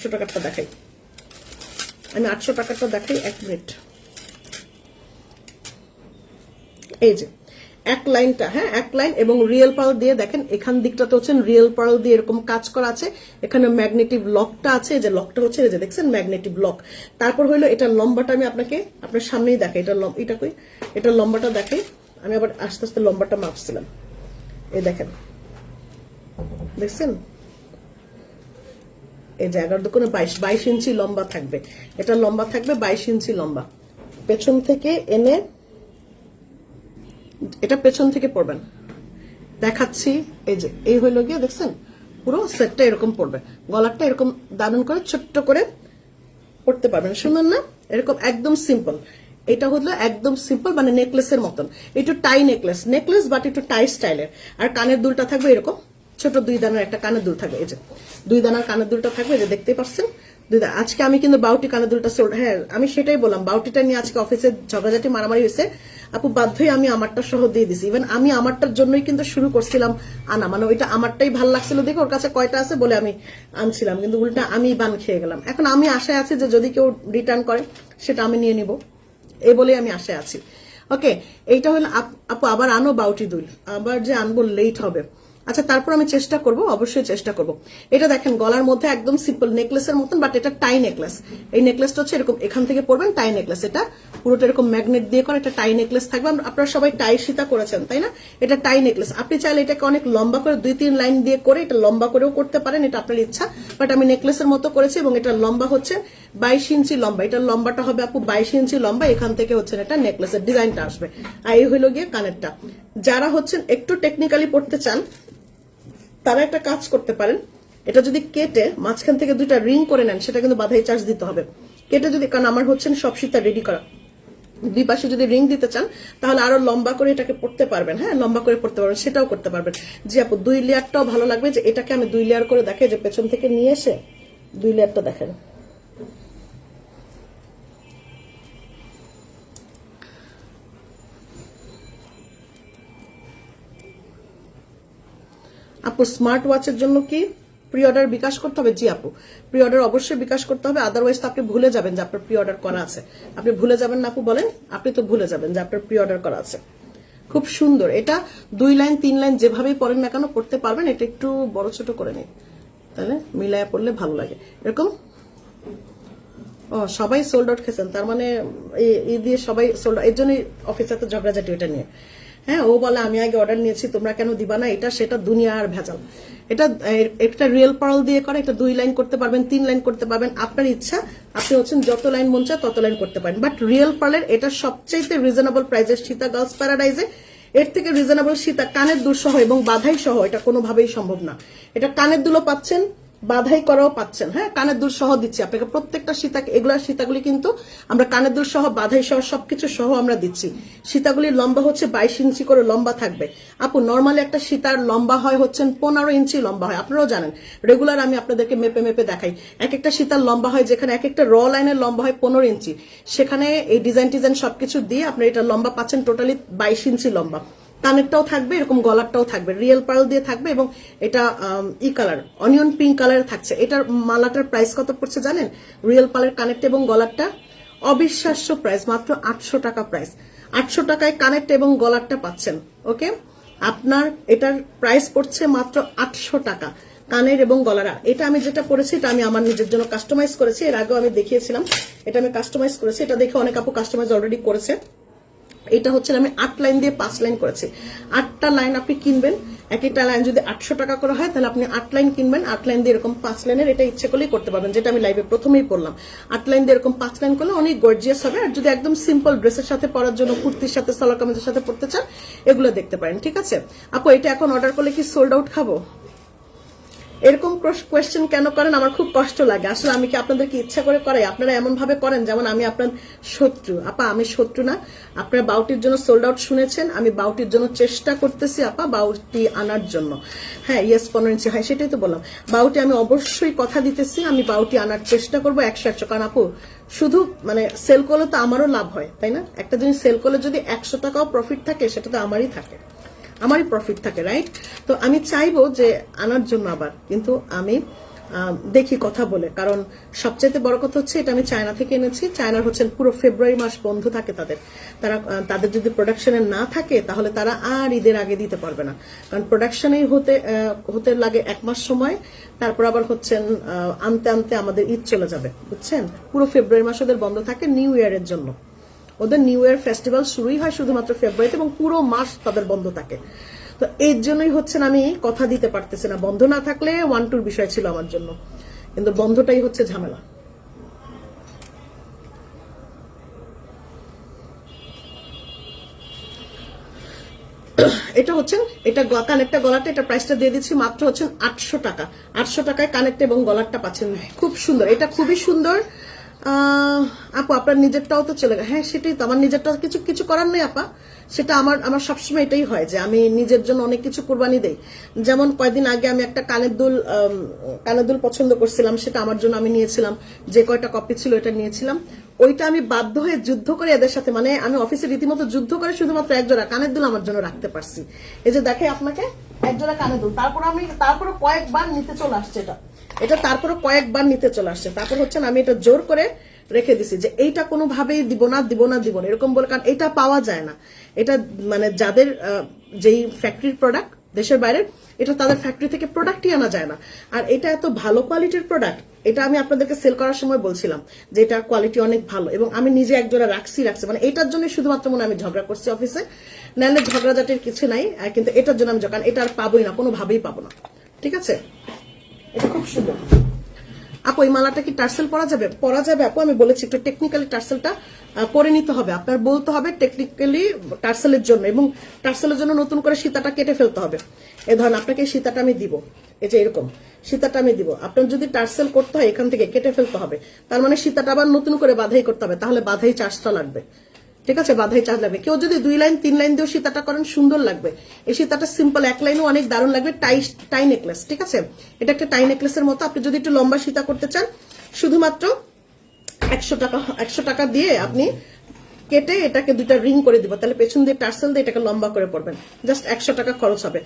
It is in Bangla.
আটশো টাকারটা দেখাই। আমি আটশো টাকারটা দেখাই এক মিনিট। এই যে, এক লাইনটা হ্যাঁ এক লাইন এবং রিয়েল পার্ল দিয়ে দেখেন, এখান দিকটাতে হচ্ছেন রিয়েল পার্ল দিয়ে এরকম কাজ করা আছে। এখানে ম্যাগনেটিভ লকটা আছে যে লকটা হচ্ছে, এই যে দেখছেন ম্যাগনেটিভ লক। তারপর হইল এটা লম্বাটা আমি আপনাকে, আপনার সামনেই দেখাই। এটা এটা কই? এটা লম্বাটা দেখাই। আমি আবার আস্তে আস্তে লম্বাটা মাপছিলাম। এই দেখেন। দেখছেন? এই জায়গার দোকানে বাইশ বাইশ ইঞ্চি লম্বা থাকবে। এটা লম্বা থাকবে, বাইশ ইঞ্চি লম্বা। পেছন থেকে এনে এটা পেছন থেকে পড়বেন। দেখাচ্ছি, এই যে, এই হইল গিয়ে দেখছেন? পুরো সেটটা এরকম পড়বে। গলারটা এরকম দারুণ করে ছোট্ট করে পড়তে পারবেন। শুনুন না, এরকম একদম সিম্পল এটা হলো একদম সিম্পল মানে নেকলেসের মতন। একটু টাই নেকলেস নেকলেস বাট একটু টাই স্টাইলের আর কানের দুলটা থাকবে এরকম। ছোট দুই দানার একটা কানের দুল থাকবে, এই যে। দুই দানার কানের দুলটা থাকবে যে দেখতেই পাচ্ছেন? দুই আজকে আমি কিন্তু বাউটি কানের দুলটা সোল্ড হ্যাঁ আমি সেটাই বললাম, বাউটিটা নিয়ে আজকে অফিসে ঝগড়াঝাটি, মারামারি হয়েছে। আপু, বাধ্যই আমি আমারটা সহ দিয়ে দিছি। ইভেন আমি আমারটার জন্যই কিন্তু শুরু করছিলাম আনা। মানে ওইটা আমারটাই ভালো লাগছিল দেখে ওর কাছে কয়টা আছে বলে আমি আনছিলাম। কিন্তু উল্টা আমি বান খেয়ে গেলাম। এখন আমি আশায় আছি যে যদি কেউ রিটার্ন করে, সেটা আমি নিয়ে নিব। এই বলে আমি আশায় আছি। ওকে এইটা হলো আপু আবার আনো বাউটি দুল। আবার যে আনব লেট হবে। আচ্ছা তারপর আমি চেষ্টা করব, অবশ্যই চেষ্টা করব। এটা দেখেন, গলার মধ্যে একদম সিম্পল নেকলেসের মতন বাট এটা টাই নেকলেস এই নেকলেসটা হচ্ছে এরকম, এখান থেকে পড়বেন টাই নেকলেস এটা পুরোটা এরকম ম্যাগনেট দিয়ে করে একটা টাই নেকলেস থাকবে। আপনারা সবাই টাই সীতা করেছেন, তাই না? এটা টাই নেকলেস আপনি চাইলে এটাকে অনেক লম্বা করে, দুই তিন লাইন দিয়ে করে, এটা লম্বা করেও করতে পারেন, এটা আপনার ইচ্ছা। বাট আমি নেকলেসের মতো করেছি এবং এটা লম্বা হচ্ছে বাইশ ইঞ্চি লম্বা। এটা লম্বাটা হবে আপু বাইশ ইঞ্চি লম্বা, এখান থেকে হচ্ছে এটা নেকলেসের ডিজাইনটা আসবে। আর এই হইল গিয়ে কানেরটা। যারা হচ্ছেন একটু টেকনিক্যালি পড়তে চান তারা একটা কাজ করতে পারেন, এটা যদি কেটে মাঝখান থেকে দুইটা রিং করে নেন, সেটা কিন্তু বাধাই চার্জ দিতে হবে। কেটে যদি, কারণ আমার হচ্ছেন সব সীতা রেডি করা। দুই পাশে যদি রিং দিতে চান, তাহলে আরও লম্বা করে এটাকে পড়তে পারবেন হ্যাঁ? লম্বা করে পড়তে পারবেন, সেটাও করতে পারবেন। জি আপু, দুই লেয়ারটাও ভালো লাগবে যে এটাকে আমি দুই লেয়ার করে দেখে যে পেছন থেকে নিয়ে এসে দুই লেয়ারটা দেখেন। আপু স্মার্ট ওয়াচের জন্য কি প্রি অর্ডার বিকাশ করতে হবে? জি আপু। প্রি অর্ডার অবশ্যই বিকাশ করতে হবে আদারওয়াইজ তো আপনি ভুলে যাবেন যে আপনার প্রি অর্ডার করা আছে। আপনি ভুলে যাবেন না আপু, বলেন, আপনি তো ভুলে যাবেন যে আপনার প্রি অর্ডার করা আছে। খুব সুন্দর। এটা দুই লাইন, তিন লাইন যেভাবেই পড়েন না কেন পড়তে পারবেন, এটা একটু বড় ছোট করে নিন। তাহলে মিলায়া পড়লে ভালো লাগে। এরকম? ও, সবাই সোল্ড আউট খেয়েছেন তার মানে এই- দিয়ে সবাই সোল্ড এর জন্যই অফিসে তো ঝগড়াঝাটি ওটা নিয়ে। হ্যাঁ ও বলে, আমি আগে অর্ডার নিয়েছি, তোমরা কেন দিবা না? এটা সেটা দুনিয়া আর ভেজাল। এটা একটা রিয়েল পার্ল দিয়ে করে এটা দুই লাইন করতে পারবেন, তিন লাইন করতে পারবেন। আপনার ইচ্ছা, আপনি হচ্ছেন যত লাইন মন চায় তত লাইন করতে পারেন। বাট রিয়েল পার্লের এটা সবচাইতে রিজনেবল প্রাইজের সীতা গার্লস প্যারাডাইজে এর থেকে রিজনেবল সীতা কানের দুল সহ এবং বাধাই সহ, এটা কোনোভাবেই সম্ভব না। এটা কানের দুলো পাচ্ছেন বাধাই করাও পাচ্ছেন। হ্যাঁ কানের দুল সহ দিচ্ছি আপনাকে। প্রত্যেকটা সীতাকে এগুলার সীতাগুলি কিন্তু আমরা কানের দুল সহ, বাধাই সহ, সবকিছু সহ আমরা দিচ্ছি। সীতাগুলির লম্বা হচ্ছে বাইশ ইঞ্চি করে লম্বা থাকবে। আপু নর্মালি একটা সীতার লম্বা হয় হচ্ছেন পনেরো ইঞ্চি লম্বা হয়। আপনারাও জানেন। রেগুলার আমি আপনাদেরকে মেপে মেপে দেখাই। এক একটা সীতার লম্বা হয় যেখানে এক একটা র লাইনের লম্বা হয় পনেরো ইঞ্চি। সেখানে এই ডিজাইন টিজাইন সবকিছু দিয়ে আপনার এটা লম্বা পাচ্ছেন টোটালি বাইশ ইঞ্চি লম্বা। কানেরটাও থাকবে, এরকম গলারটাও থাকবে রিয়েল পার্ল দিয়ে থাকবে এবং এটা ই কালার অনিয়ন পিঙ্ক কালার থাকছে। এটার মালাটার প্রাইস কত পড়ছে জানেন? রিয়েল পার্লের কানেরটা এবং গলারটা? অবিশ্বাস্য প্রাইস মাত্র আটশো টাকা প্রাইস আটশো টাকায় কানেক্ট এবং গলারটা পাচ্ছেন ওকে আপনার এটার প্রাইস পড়ছে মাত্র আটশো টাকা, কানের এবং গলারা এটা আমি যেটা করেছি, এটা আমি আমার নিজের জন্য কাস্টমাইজ করেছি। এর আগেও আমি দেখিয়েছিলাম, এটা আমি কাস্টমাইজ করেছি। এটা দেখে অনেক আপু কাস্টমাইজ অলরেডি করেছে। এটা হচ্ছে আমি আট লাইন দিয়ে পাঁচ লাইন করেছি। আটটা লাইন আপনি কিনবেন এক একটা লাইন যদি আটশো টাকা করে হয়, তাহলে আপনি আট লাইন কিনবেন, আট লাইন দিয়ে এরকম পাঁচ লাইনের এটা ইচ্ছে করলেই করতে পারবেন, যেটা আমি লাইভে প্রথমেই পড়লাম আট লাইন দিয়ে এরকম পাঁচ লাইন করলে অনেক গর্জিয়াস হবে, আর যদি একদম সিম্পল ড্রেসের সাথে পরার জন্য, কুর্তির সাথে, সালোয়ার কামিজের সাথে পড়তে চান, এগুলো দেখতে পারেন, ঠিক আছে? আপু, এটা এখন অর্ডার করলে কি সোল্ড আউট খাব? এরকম কোয়েশ্চেন কেন করেন? আমার খুব কষ্ট লাগে। আসলে আমি কি আপনাদেরকে ইচ্ছা করে করাই? আপনারা এমন ভাবে করেন যেমন আমি আপনার শত্রু। আপা, আমি শত্রু না। আপনার বাউটির জন্য সোল্ড আউট শুনেছেন। আমি বাউটির জন্য চেষ্টা করতেছি, আপা, বাউটি আনার জন্য। হ্যাঁ ইয়েস পনেরো ইঞ্চি হয়, সেটাই তো বললাম। বাউটি আমি অবশ্যই কথা দিতেছি। আমি বাউটি আনার চেষ্টা করব একশো একশো কারণ আপু, শুধু মানে সেল করলে তো আমারও লাভ হয়, তাই না? একটা জিনিস সেল করলে যদি একশো টাকাও প্রফিট থাকে, সেটা তো আমারই থাকে। আমারই প্রফিট থাকে রাইট তো আমি চাইব যে আনার জন্য আবার, কিন্তু আমি দেখি কথা বলে। কারণ সবচাইতে বড় কথা হচ্ছে, এটা আমি চায়না থেকে এনেছি। চায়নার হচ্ছেন পুরো ফেব্রুয়ারি মাস বন্ধ থাকে তাদের। তারা তাদের যদি প্রোডাকশনে না থাকে, তাহলে তারা আর ঈদের আগে দিতে পারবে না। কারণ প্রোডাকশনেই হতে হতে লাগে এক মাস সময়, তারপর আবার হচ্ছেন আনতে আনতে আমাদের ঈদ চলে যাবে, বুঝছেন? পুরো ফেব্রুয়ারি মাস ওদের বন্ধ থাকে নিউ ইয়ারের জন্য। ওদের নিউ ইয়ার ফেস্টিভ্যাল শুরুই হয় শুধুমাত্র ফেব্রুয়ারিতে এবং পুরো মাস তাদের বন্ধ থাকে। তো এর জন্যই হচ্ছেন আমি কথা দিতে পারতেছি না। বন্ধ না থাকলে ওয়ান টুর বিষয় ছিল আমার জন্য। কিন্তু বন্ধটাই হচ্ছে ঝামেলা। এটা হচ্ছেন, এটা কানেরটা গলাটা, এটা প্রাইসটা দিয়ে দিচ্ছি, মাত্র হচ্ছেন আটশো টাকা। আটশো টাকায় কানেরটা এবং গলারটা পাচ্ছেন। খুব সুন্দর। এটা খুবই সুন্দর। আপু, আপনার নিজেরটাও তো চলে গেছে। হ্যাঁ সেটাই তো। আমার নিজেরটা কিছু কিছু করার নেই, আপা। সেটা আমার আমার সবসময় এটাই হয় যে আমি নিজের জন্য অনেক কিছু কোরবানি দেই। যেমন কয়দিন আগে আমি একটা কানের দুল কানের দুল পছন্দ করছিলাম, সেটা আমার জন্য আমি নিয়েছিলাম। যে কয়টা কপি ছিল এটা নিয়েছিলাম। ওইটা আমি বাধ্য হয়ে যুদ্ধ করে এদের সাথে মানে আমি অফিসে রীতিমতো যুদ্ধ করে শুধুমাত্র একজোড়া কানের দুল আমার জন্য রাখতে পারছি। এই যে দেখে আপনাকে একজোড়া কানের দুল। তারপর আমি তারপরে কয়েকবার নিতে চলে আসছে এটা। এটা তারপরে কয়েকবার নিতে চলে আসছে। তারপর হচ্ছে আমি এটা জোর করে রেখে দিছি যে এইটা কোনোভাবেই দিব না দিব না দিব না। এরকম বলে, কারণ এটা পাওয়া যায় না। এটা মানে যাদের যেই ফ্যাক্টরির প্রোডাক্ট দেশের বাইরে, এটা তাদের ফ্যাক্টরি থেকে প্রোডাক্টই আনা যায় না। আর এটা এত ভালো কোয়ালিটির প্রোডাক্ট এটা আমি আপনাদেরকে সেল করার সময় বলছিলাম যে এটার কোয়ালিটি অনেক ভালো। এবং আমি নিজে একজোড়া রাখছি রাখছি। মানে এটার জন্য শুধুমাত্র মনে আমি ঝগড়া করছি অফিসে। নাহলে ঝগড়াঝাটির কিছু নাই কিন্তু এটার জন্য আমি কারণ এটা আর পাবোই না, কোনোভাবেই পাবো না। ঠিক আছে? এটা খুব সুন্দর। আপু, এই মালাটা কি টার্সেল পরা যাবে? পরা যাবে, আপু, আমি বলেছি একটু টেকনিক্যালি টার্সেলটা করে নিতে হবে। আপনার বলতে হবে টেকনিক্যালি টার্সেলের জন্য এবং টার্সেলের জন্য নতুন করে সীতাটা কেটে ফেলতে হবে। এ ধরেন আপনাকে সীতাটা আমি দিব। এই যে এরকম, সীতাটা আমি দিব। আপনার যদি টার্সেল করতে হয় এখান থেকে কেটে ফেলতে হবে। তার মানে সীতাটা আবার নতুন করে বাধাই করতে হবে, তাহলে বাধাই চার্জটা লাগবে। ঠিক আছে, বাধাই চার্জ লাগবে। কেউ যদি দুই লাইন, তিন লাইন দিয়েও সীতাটা করেন, সুন্দর লাগবে। এই সীতাটা সিম্পল এক লাইনও অনেক দারুণ লাগবে, টাই টাই নেকলেস ঠিক আছে? এটা একটা টাই নেকলেসের মতো। আপনি যদি একটু লম্বা সীতা করতে চান, শুধুমাত্র একশো টাকা একশো টাকা দিয়ে আপনি কেটে এটাকে দুটা রিং করে দিব। তাহলে পেছন দিয়ে টার্সেল দিয়ে এটাকে লম্বা করে পড়বেন জাস্ট একশো টাকা খরচ হবে।